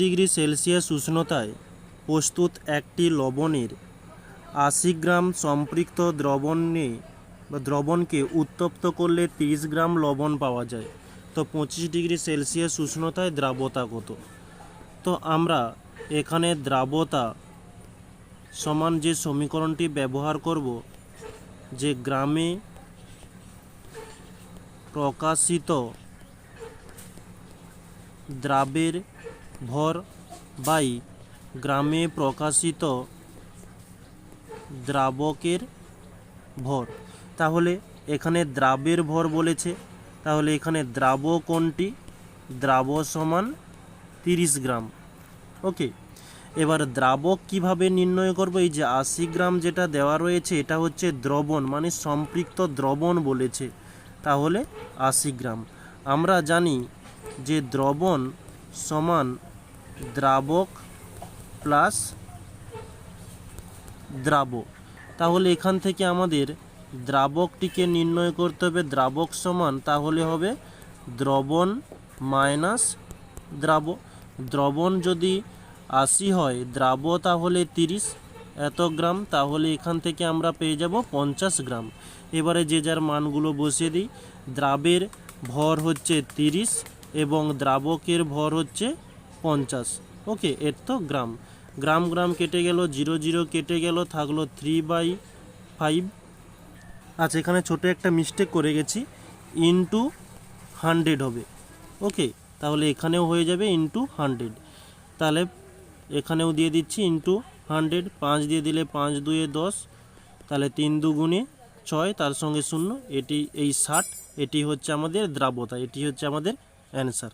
Degree Celsius উষ্ণতায় প্রস্তুত একটি লবণের আশি গ্রাম সম্পৃক্ত দ্রবণে বা দ্রবণকে উত্তপ্ত করলে তিরিশ গ্রাম লবণ পাওয়া যায়। তো পঁচিশ ডিগ্রি সেলসিয়াস উষ্ণতায় দ্রাবতা কত? তো আমরা এখানে দ্রাবতা সমান যে সমীকরণটি ব্যবহার করব, যে গ্রামে প্রকাশিত দ্রাবের ভর বাই গ্রামে প্রকাশিত দ্রাবকের ভর। তাহলে এখানে দ্রাবের ভর বলেছে। তাহলে এখানে দ্রাব কোনটি? দ্রাব সমান তিরিশ গ্রাম। ওকে, এবার দ্রাবক কীভাবে নির্ণয় করব? এই যে আশি গ্রাম যেটা দেওয়া রয়েছে, এটা হচ্ছে দ্রবণ মানে সম্পৃক্ত দ্রবণ বলেছে। তাহলে আশি গ্রাম। আমরা জানি যে দ্রবণ সমান দ্রাবক প্লাস দ্রাব। তাহলে এখান থেকে আমাদের দ্রাবকটিকে নির্ণয় করতে হবে দ্রাবক সমান, তাহলে হবে দ্রবণ মাইনাস দ্রাব। দ্রবণ যদি আশি হয়, দ্রাব তাহলে তিরিশ এত গ্রাম, তাহলে এখান থেকে আমরা পেয়ে যাব পঞ্চাশ গ্রাম। এবারে যে যার মানগুলো বসিয়ে দিই, দ্রাবের ভর হচ্ছে তিরিশ এবং দ্রাবকের ভর হচ্ছে পঞ্চাশ। ওকে, এর তো গ্রাম। গ্রাম গ্রাম কেটে গেল, জিরো জিরো কেটে গেল, থাকল থ্রি বাই ফাইভ আচ্ছা এখানে ছোট একটা মিস্টেক করে গেছি। ইনটু হান্ড্রেড হবে। ওকে, তাহলে এখানেও হয়ে যাবে ইনটু হান্ড্রেড তাহলে এখানেও দিয়ে দিচ্ছি ইনটু হান্ড্রেড পাঁচ দিয়ে দিলে পাঁচ, দুয়ে দশ। তাহলে তিন দুগুণে ছয়, তার সঙ্গে শূন্য। এটি এই ষাট, এটি হচ্ছে আমাদের দ্রাবতা, এটি হচ্ছে আমাদের অ্যান্সার